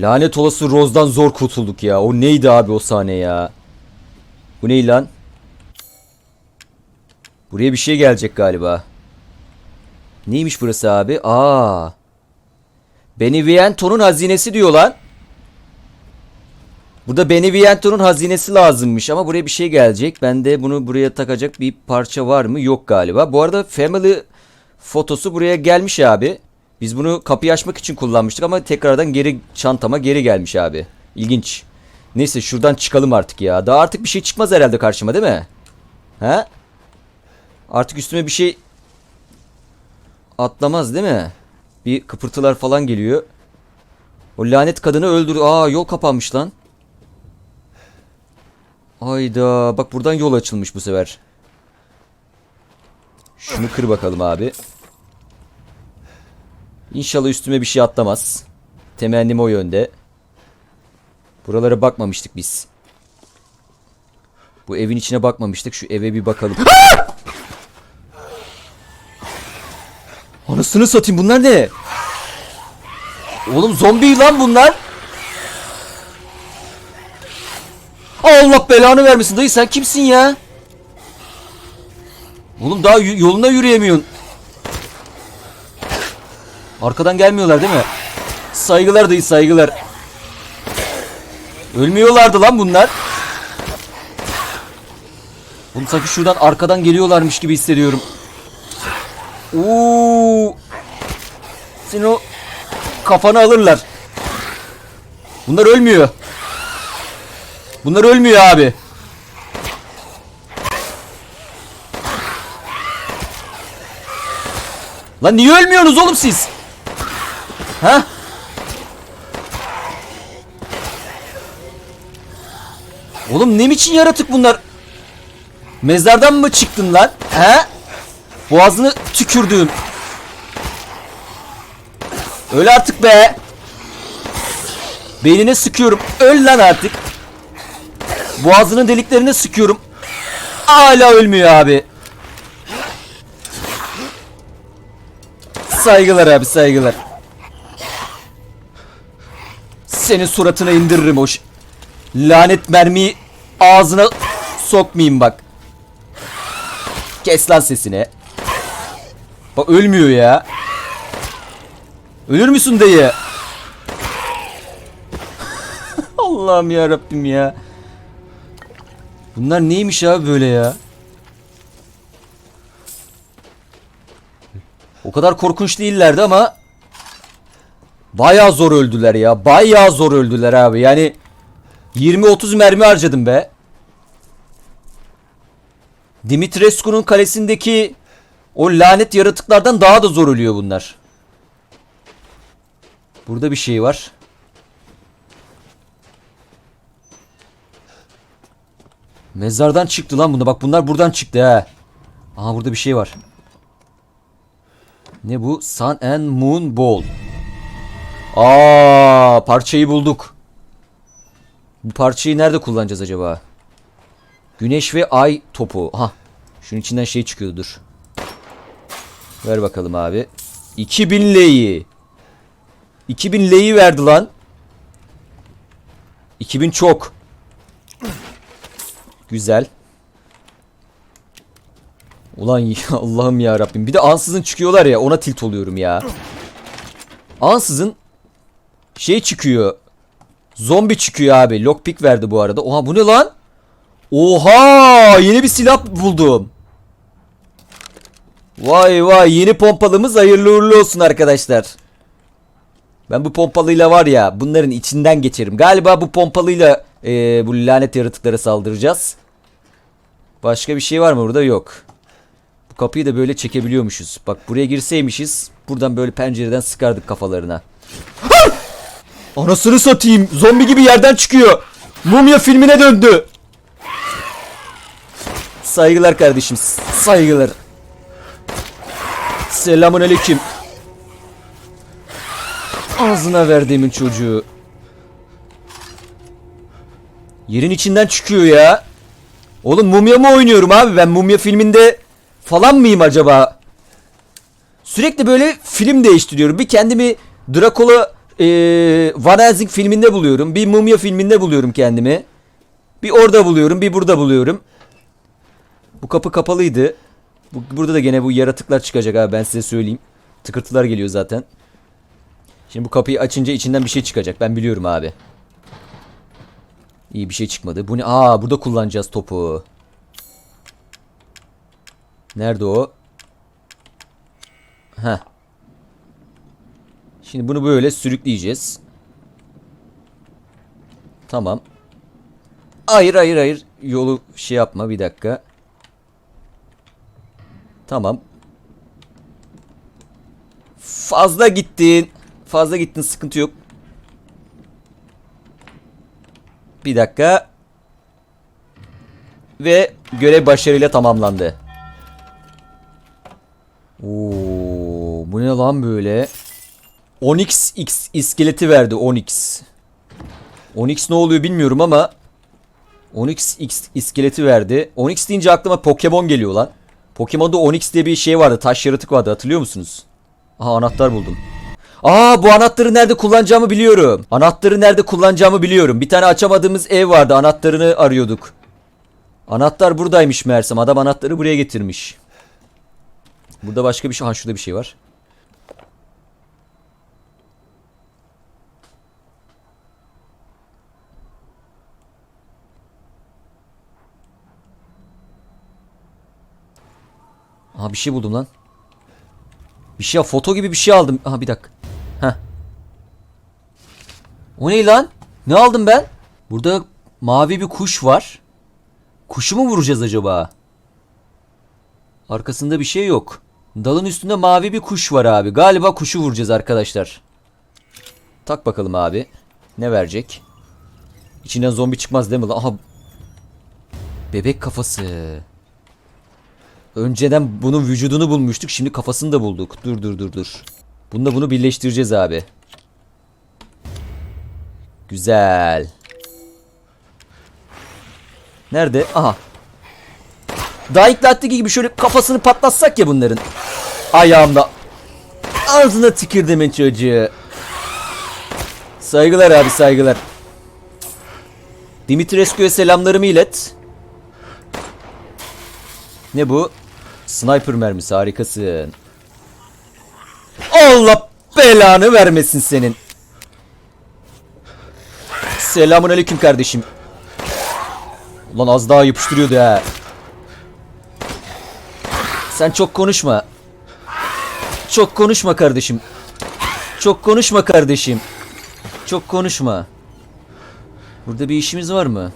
Lanet olası Rose'dan zor kurtulduk ya. O neydi abi o sahne ya? Bu ney lan? Buraya bir şey gelecek galiba. Neymiş burası abi? Aa. Beneviento'nun hazinesi diyor lan. Burada Beneviento'nun hazinesi lazımmış ama buraya bir şey gelecek. Bende bunu buraya takacak bir parça var mı? Yok galiba. Bu arada Family fotosu buraya gelmiş abi. Biz bunu kapıyı açmak için kullanmıştık ama tekrardan geri çantama geri gelmiş abi. İlginç. Neyse şuradan çıkalım artık ya. Daha artık bir şey çıkmaz herhalde karşıma değil mi? He? Artık üstüme bir şey atlamaz değil mi? Bir kıpırtılar falan geliyor. O lanet kadını öldür. Aa yol kapanmış lan. Hayda. Bak buradan yol açılmış bu sefer. Şunu kır bakalım abi. İnşallah üstüme bir şey atlamaz. Temennim o yönde. Buralara bakmamıştık biz. Bu evin içine bakmamıştık. Şu eve bir bakalım. Anasını satayım bunlar ne? Oğlum zombi lan bunlar. Allah belanı vermesin dayı sen kimsin ya? Oğlum daha y- yoluna yürüyemiyorsun. Arkadan gelmiyorlar değil mi? Saygılar dayı saygılar. Ölmüyorlardı lan bunlar. Oğlum sanki şuradan arkadan geliyorlarmış gibi hissediyorum. Oo. Seni o kafanı alırlar. Bunlar ölmüyor. Bunlar ölmüyor abi. Lan niye ölmüyorsunuz oğlum siz? Ha? Oğlum ne biçim yaratık bunlar? Mezardan mı çıktın lan? He? Boğazını tükürdüğüm. Öl artık be. Beynine sıkıyorum. Öl lan artık. Boğazının deliklerine sıkıyorum. Hala ölmüyor abi. Saygılar abi saygılar. Senin suratına indiririm o ş- lanet mermiyi ağzına sokmayayım bak. Kes lan sesini. Bak ölmüyor ya. Ölür müsün dayı? Allah'ım ya Rabbim ya. Bunlar neymiş abi böyle ya? O kadar korkunç değillerdi ama bayağı zor öldüler ya. Bayağı zor öldüler abi. Yani 20-30 mermi harcadım be. Dimitrescu'nun kalesindeki o lanet yaratıklardan daha da zor ölüyor bunlar. Burada bir şey var. Mezardan çıktı lan bunda. Bak bunlar buradan çıktı ha. Aha burada bir şey var. Ne bu? Sun and Moon Ball. Aa, parçayı bulduk. Bu parçayı nerede kullanacağız acaba? Güneş ve ay topu. Aha. Şunun içinden şey çıkıyordu dur. Ver bakalım abi. 2000 leyi. 2000 leyi verdi lan. 2000 çok. Güzel. Ulan ya Allah'ım ya Rabbim. Bir de ansızın çıkıyorlar ya ona tilt oluyorum ya. Ansızın şey çıkıyor. Zombi çıkıyor abi. Lockpick verdi bu arada. Oha bu ne lan? Oha! Yeni bir silah buldum. Vay vay yeni pompalımız hayırlı uğurlu olsun arkadaşlar. Ben bu pompalıyla var ya bunların içinden geçerim. Galiba bu pompalıyla eee, bu lanet yaratıklara saldıracağız. Başka bir şey var mı burada? Yok. Bu kapıyı da böyle çekebiliyormuşuz. Bak buraya girseymişiz buradan böyle pencereden sıkardık kafalarına. Anasını satayım. Zombi gibi yerden çıkıyor. Mumya filmine döndü. Saygılar kardeşim. Saygılar. Selamun aleyküm. Ağzına verdiğimin çocuğu. Yerin içinden çıkıyor ya. Oğlum mumya mı oynuyorum abi ben mumya filminde falan mıyım acaba? Sürekli böyle film değiştiriyorum. Bir kendimi Dracula eee Van Helsing filminde buluyorum. Bir Mumya filminde buluyorum kendimi. Bir orada buluyorum, bir burada buluyorum. Bu kapı kapalıydı. Bu, burada da gene bu yaratıklar çıkacak abi ben size söyleyeyim. Tıkırtılar geliyor zaten. Şimdi bu kapıyı açınca içinden bir şey çıkacak. Ben biliyorum abi. İyi bir şey çıkmadı. Bu ne? Aa burada kullanacağız topu. Nerede o? Heh. Şimdi bunu böyle sürükleyeceğiz. Tamam. Hayır hayır hayır. Yolu şey yapma bir dakika. Tamam. Fazla gittin. Fazla gittin sıkıntı yok. Bir dakika. Ve görev başarıyla tamamlandı. Oo, bu ne lan böyle? Onyx X iskeleti verdi Onyx. Onyx ne oluyor bilmiyorum ama Onyx X iskeleti verdi. Onyx deyince aklıma Pokemon geliyor lan. Pokemon'da Onyx diye bir şey vardı. Taş yaratık vardı hatırlıyor musunuz? Aha anahtar buldum. Aa bu anahtarı nerede kullanacağımı biliyorum. Anahtarı nerede kullanacağımı biliyorum. Bir tane açamadığımız ev vardı. Anahtarını arıyorduk. Anahtar buradaymış meğersem. Adam anahtarı buraya getirmiş. Burada başka bir şey. Ha şurada bir şey var. Aha bir şey buldum lan. Bir şey foto gibi bir şey aldım. Aha bir dakika. Heh. O ne lan? Ne aldım ben? Burada mavi bir kuş var. Kuşu mu vuracağız acaba? Arkasında bir şey yok. Dalın üstünde mavi bir kuş var abi. Galiba kuşu vuracağız arkadaşlar. Tak bakalım abi. Ne verecek? İçinden zombi çıkmaz değil mi lan? Aha. Bebek kafası. Önceden bunun vücudunu bulmuştuk. Şimdi kafasını da bulduk. Dur dur dur dur. Bununla bunu birleştireceğiz abi. Güzel. Nerede? Aha. Dying Light'taki gibi şöyle kafasını patlatsak ya bunların. Ayağımda. Ağzına tükürdüm çocuğu. Saygılar abi saygılar. Dimitrescu'ya selamlarımı ilet. Ne bu? Sniper mermisi harikasın. Allah belanı vermesin senin. Selamun aleyküm kardeşim. Ulan az daha yapıştırıyordu ha. Sen çok konuşma. Çok konuşma kardeşim. Çok konuşma kardeşim. Çok konuşma. Burada bir işimiz var mı?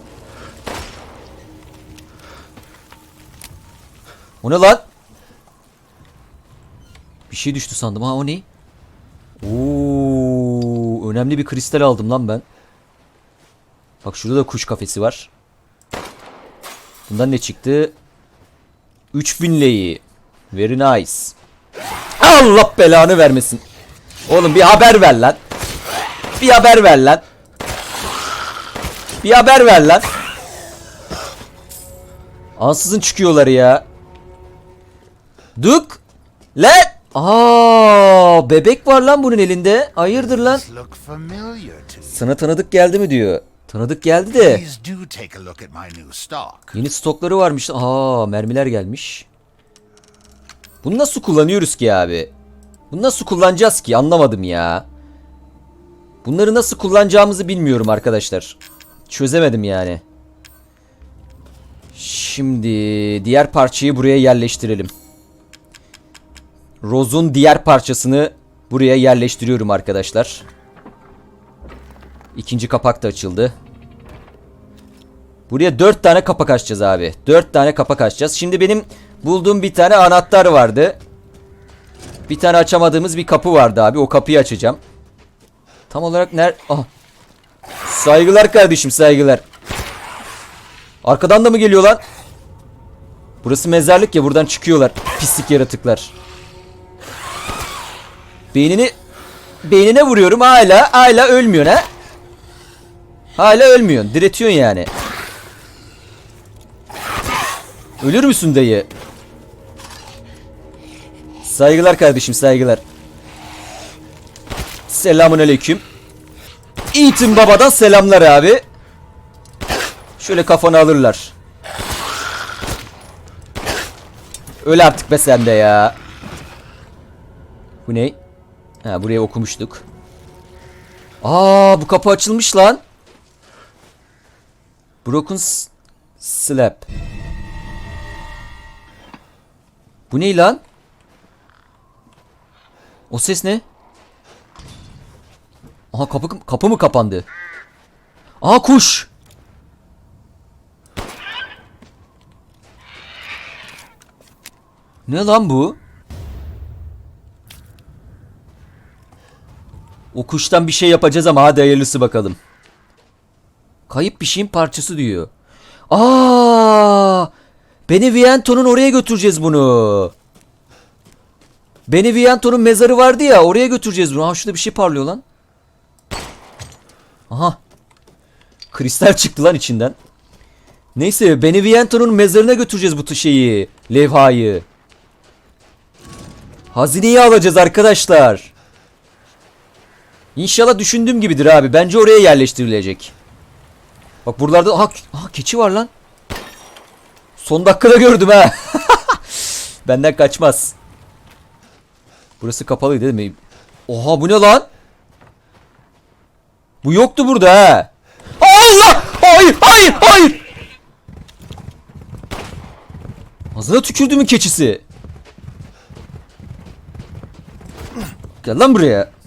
O ne lan? Şey düştü sandım. Ha o ne? Oo, önemli bir kristal aldım lan ben. Bak şurada da kuş kafesi var. Bundan ne çıktı? 3000 leyi. Very nice. Allah belanı vermesin. Oğlum bir haber ver lan. Bir haber ver lan. Bir haber ver lan. Ansızın çıkıyorlar ya. Duk. Lan. Aa, bebek var lan bunun elinde. Hayırdır lan? Sana tanıdık geldi mi diyor. Tanıdık geldi de. Yeni stokları varmış. Aa, mermiler gelmiş. Bunu nasıl kullanıyoruz ki abi? Bunu nasıl kullanacağız ki? Anlamadım ya. Bunları nasıl kullanacağımızı bilmiyorum arkadaşlar. Çözemedim yani. Şimdi diğer parçayı buraya yerleştirelim. Rose'un diğer parçasını buraya yerleştiriyorum arkadaşlar. İkinci kapak da açıldı. Buraya 4 tane kapak açacağız abi. 4 tane kapak açacağız. Şimdi benim bulduğum bir tane anahtar vardı. Bir tane açamadığımız bir kapı vardı abi. O kapıyı açacağım. Tam olarak ner... Ah. Saygılar kardeşim saygılar. Arkadan da mı geliyor lan? Burası mezarlık ya buradan çıkıyorlar. Pislik yaratıklar. Beynini... Beynine vuruyorum hala. Hala ölmüyorsun ha. Hala ölmüyorsun. Diretiyorsun yani. Ölür müsün dayı? Saygılar kardeşim saygılar. Selamun aleyküm. Ethan babadan selamlar abi. Şöyle kafanı alırlar. Öyle artık be sen de ya. Bu ne? Ha buraya okumuştuk. Aa bu kapı açılmış lan. Broken slab. Bu ne lan? O ses ne? Aha kapı kapı mı kapandı? Aa kuş. Ne lan bu? O kuştan bir şey yapacağız ama hadi hayırlısı bakalım. Kayıp bir şeyin parçası diyor. Aa! Beneviento'nun oraya götüreceğiz bunu. Beneviento'nun mezarı vardı ya oraya götüreceğiz bunu. Ha şurada bir şey parlıyor lan. Aha. Kristal çıktı lan içinden. Neyse Beneviento'nun mezarına götüreceğiz bu şeyi. Levhayı. Hazineyi alacağız arkadaşlar. İnşallah düşündüğüm gibidir abi. Bence oraya yerleştirilecek. Bak buralarda aha, aha keçi var lan. Son dakikada gördüm ha. Benden kaçmaz. Burası kapalıydı değil mi? Oha bu ne lan? Bu yoktu burada ha. Allah! Hayır, hayır, hayır. Ağzına tükürdüğümün keçisi. Gel lan buraya.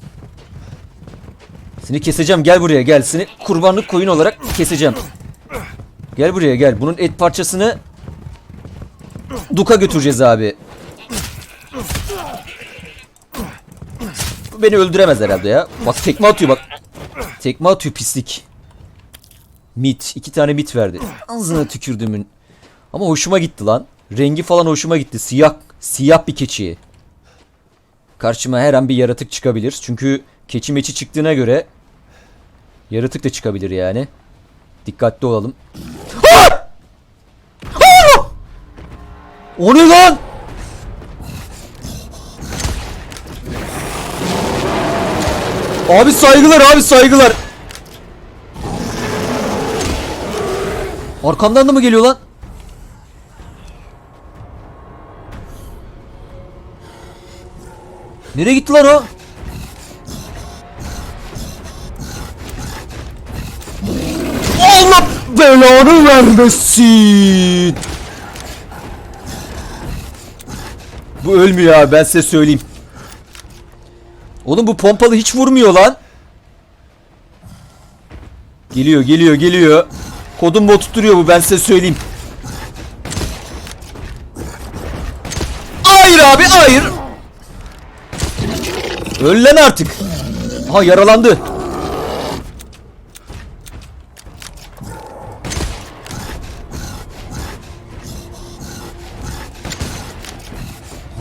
Seni keseceğim gel buraya gel. Seni kurbanlık koyun olarak keseceğim. Gel buraya gel. Bunun et parçasını Duka götüreceğiz abi. Beni öldüremez herhalde ya. Bak tekme atıyor bak. Tekme atıyor pislik. Mit. iki tane mit verdi. Ağzına tükürdümün. Ama hoşuma gitti lan. Rengi falan hoşuma gitti. Siyah, siyah bir keçi. Karşıma her an bir yaratık çıkabilir. Çünkü keçi meçi çıktığına göre yaratık da çıkabilir yani. Dikkatli olalım. O ne lan? Abi saygılar abi saygılar. Arkamdan da mı geliyor lan? Nereye gitti lan o? Belanı vermesin. Bu ölmüyor abi ben size söyleyeyim. Oğlum bu pompalı hiç vurmuyor lan. Geliyor geliyor geliyor. Kodum mu oturtuyor bu ben size söyleyeyim. Hayır abi hayır. Öl lan artık. Aha yaralandı.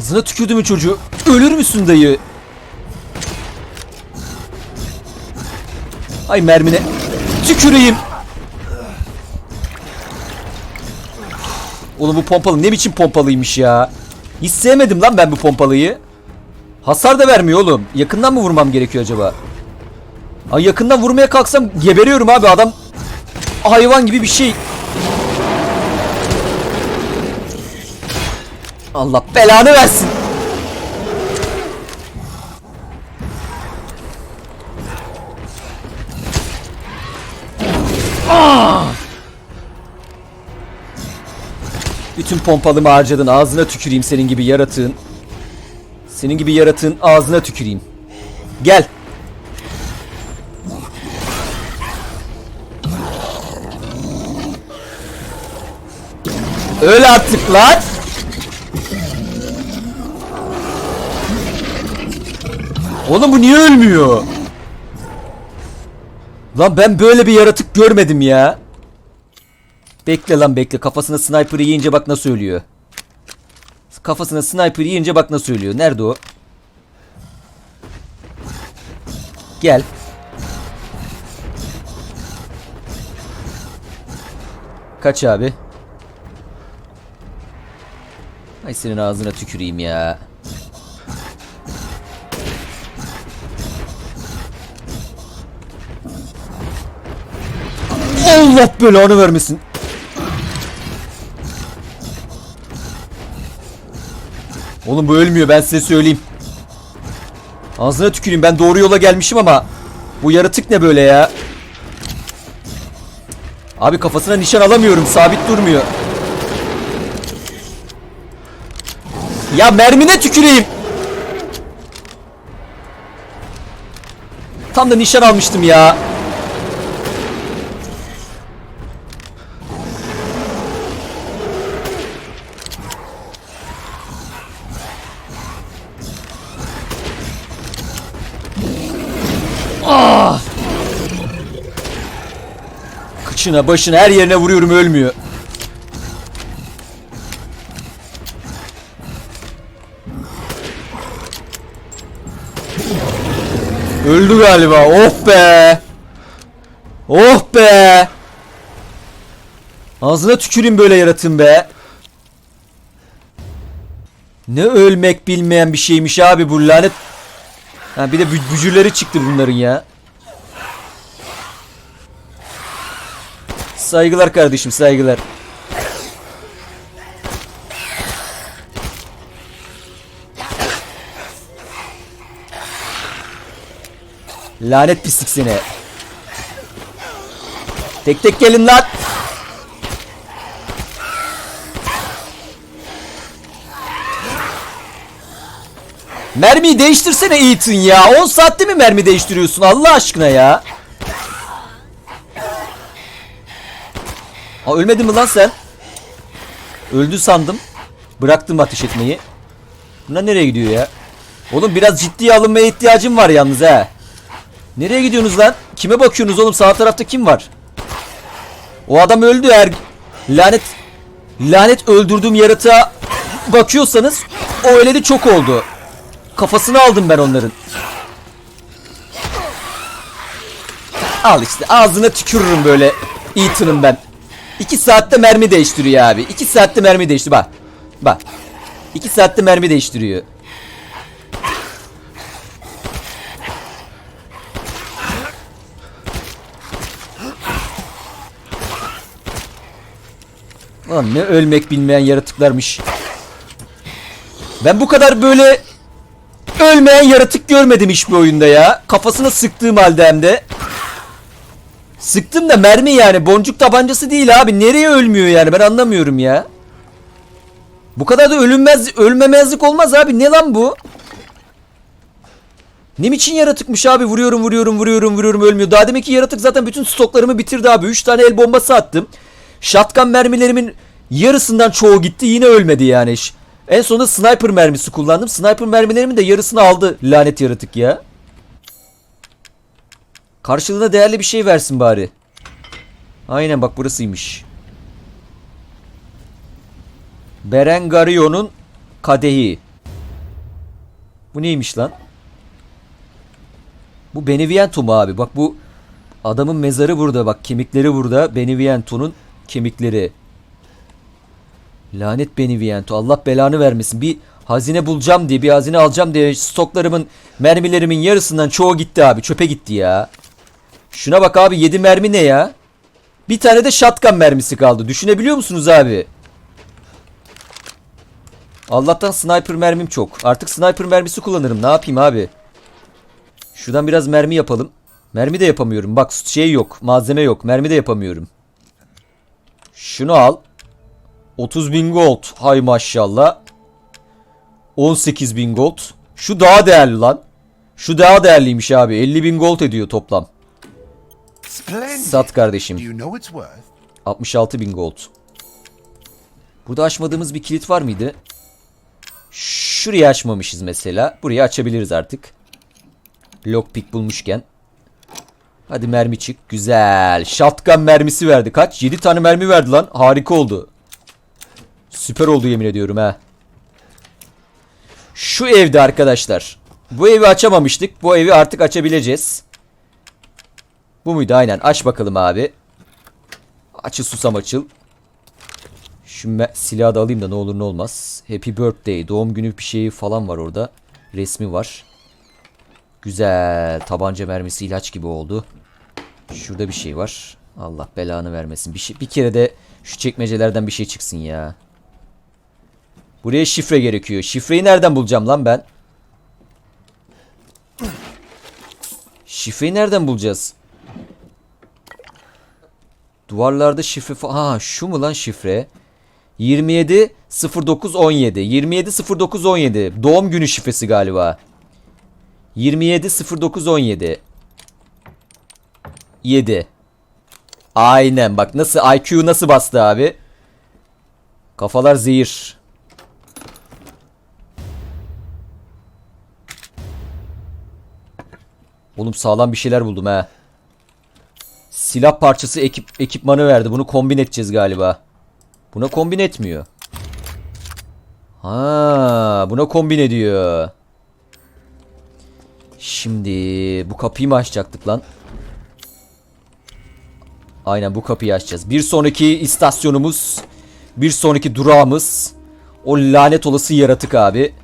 Ağzına tükürdü mü çocuğu? Ölür müsün dayı? Ay mermine tüküreyim. Oğlum bu pompalı ne biçim pompalıymış ya. Hiç sevmedim lan ben bu pompalıyı. Hasar da vermiyor oğlum. Yakından mı vurmam gerekiyor acaba? Ay yakından vurmaya kalksam geberiyorum abi adam. Hayvan gibi bir şey. Allah belanı versin. Ah! Bütün pompalımı harcadın. Ağzına tüküreyim senin gibi yaratığın. Senin gibi yaratığın ağzına tüküreyim. Gel. Öyle artık lan. Oğlum bu niye ölmüyor? Lan ben böyle bir yaratık görmedim ya. Bekle lan bekle. Kafasına sniper yiyince bak nasıl ölüyor. Kafasına sniper yiyince bak nasıl ölüyor. Nerede o? Gel. Kaç abi? Ay senin ağzına tüküreyim ya. Allah belanı vermesin. Oğlum bu ölmüyor ben size söyleyeyim. Ağzına tüküreyim ben doğru yola gelmişim ama bu yaratık ne böyle ya? Abi kafasına nişan alamıyorum sabit durmuyor. Ya mermine tüküreyim. Tam da nişan almıştım ya. Kıçına, başına, her yerine vuruyorum ölmüyor. Öldü galiba. Oh be. Oh be. Ağzına tüküreyim böyle yaratın be. Ne ölmek bilmeyen bir şeymiş abi bu lanet. Ha bir de bü- bücürleri çıktı bunların ya. Saygılar kardeşim saygılar. Lanet pislik seni. Tek tek gelin lan. Mermiyi değiştirsene Ethan ya. 10 saatte mi mermi değiştiriyorsun Allah aşkına ya? Aa ölmedin mi lan sen? Öldü sandım. Bıraktım ateş etmeyi. Bunlar nereye gidiyor ya? Oğlum biraz ciddiye alınmaya ihtiyacım var yalnız he. Nereye gidiyorsunuz lan? Kime bakıyorsunuz oğlum? Sağ tarafta kim var? O adam öldü er. Lanet lanet öldürdüğüm yaratığa bakıyorsanız o öleli çok oldu. Kafasını aldım ben onların. Al işte ağzına tükürürüm böyle Ethan'ım ben. 2 saatte mermi değiştiriyor abi. 2 saatte mermi değişti bak. Bak. 2 saatte mermi değiştiriyor. Lan ne ölmek bilmeyen yaratıklarmış. Ben bu kadar böyle ölmeyen yaratık görmedim hiçbir oyunda ya. Kafasına sıktığım halde hem de. Sıktım da mermi yani. Boncuk tabancası değil abi. Nereye ölmüyor yani ben anlamıyorum ya. Bu kadar da ölünmez, ölmemezlik olmaz abi. Ne lan bu? Ne biçim yaratıkmış abi. Vuruyorum vuruyorum vuruyorum vuruyorum ölmüyor. Daha demek ki yaratık zaten bütün stoklarımı bitirdi abi. 3 tane el bombası attım. Shotgun mermilerimin yarısından çoğu gitti. Yine ölmedi yani. En sonunda sniper mermisi kullandım. Sniper mermilerimin de yarısını aldı lanet yaratık ya. Karşılığında değerli bir şey versin bari. Aynen bak burasıymış. Berengario'nun kadehi. Bu neymiş lan? Bu Beneviento mu abi? Bak bu adamın mezarı burada bak kemikleri burada. Beneviento'nun kemikleri. Lanet Beneviento. Allah belanı vermesin. Bir hazine bulacağım diye, bir hazine alacağım diye stoklarımın, mermilerimin yarısından çoğu gitti abi. Çöpe gitti ya. Şuna bak abi 7 mermi ne ya? Bir tane de shotgun mermisi kaldı. Düşünebiliyor musunuz abi? Allah'tan sniper mermim çok. Artık sniper mermisi kullanırım. Ne yapayım abi? Şuradan biraz mermi yapalım. Mermi de yapamıyorum. Bak şey yok. Malzeme yok. Mermi de yapamıyorum. Şunu al. 30 bin gold. Hay maşallah. 18 bin gold. Şu daha değerli lan. Şu daha değerliymiş abi. 50 bin gold ediyor toplam. Sat kardeşim. Do you know its worth? 66 bin gold. Burada açmadığımız bir kilit var mıydı? Şurayı açmamışız mesela. Burayı açabiliriz artık. Lockpick bulmuşken. Hadi mermi çık. Güzel. Shotgun mermisi verdi. Kaç? 7 tane mermi verdi lan. Harika oldu. Süper oldu yemin ediyorum ha. Şu evde arkadaşlar. Bu evi açamamıştık. Bu evi artık açabileceğiz. Bu muydu? Aynen. Aç bakalım abi. Açıl susam açıl. Şu silahı da alayım da ne olur ne olmaz. Happy birthday. Doğum günü bir şeyi falan var orada. Resmi var. Güzel. Tabanca mermisi ilaç gibi oldu. Şurada bir şey var. Allah belanı vermesin. Bir şey bir kere de şu çekmecelerden bir şey çıksın ya. Buraya şifre gerekiyor. Şifreyi nereden bulacağım lan ben? Şifreyi nereden bulacağız? Duvarlarda şifre fa- Ha şu mu lan şifre? 27 09 17. 27 09 17. Doğum günü şifresi galiba. 27 09 17. 7. Aynen bak nasıl IQ nasıl bastı abi. Kafalar zehir. Oğlum sağlam bir şeyler buldum ha. Silah parçası ekip ekipmanı verdi. Bunu kombin edeceğiz galiba. Buna kombin etmiyor. Ha, buna kombin ediyor. Şimdi bu kapıyı mı açacaktık lan? Aynen bu kapıyı açacağız. Bir sonraki istasyonumuz, bir sonraki durağımız o lanet olası yaratık abi.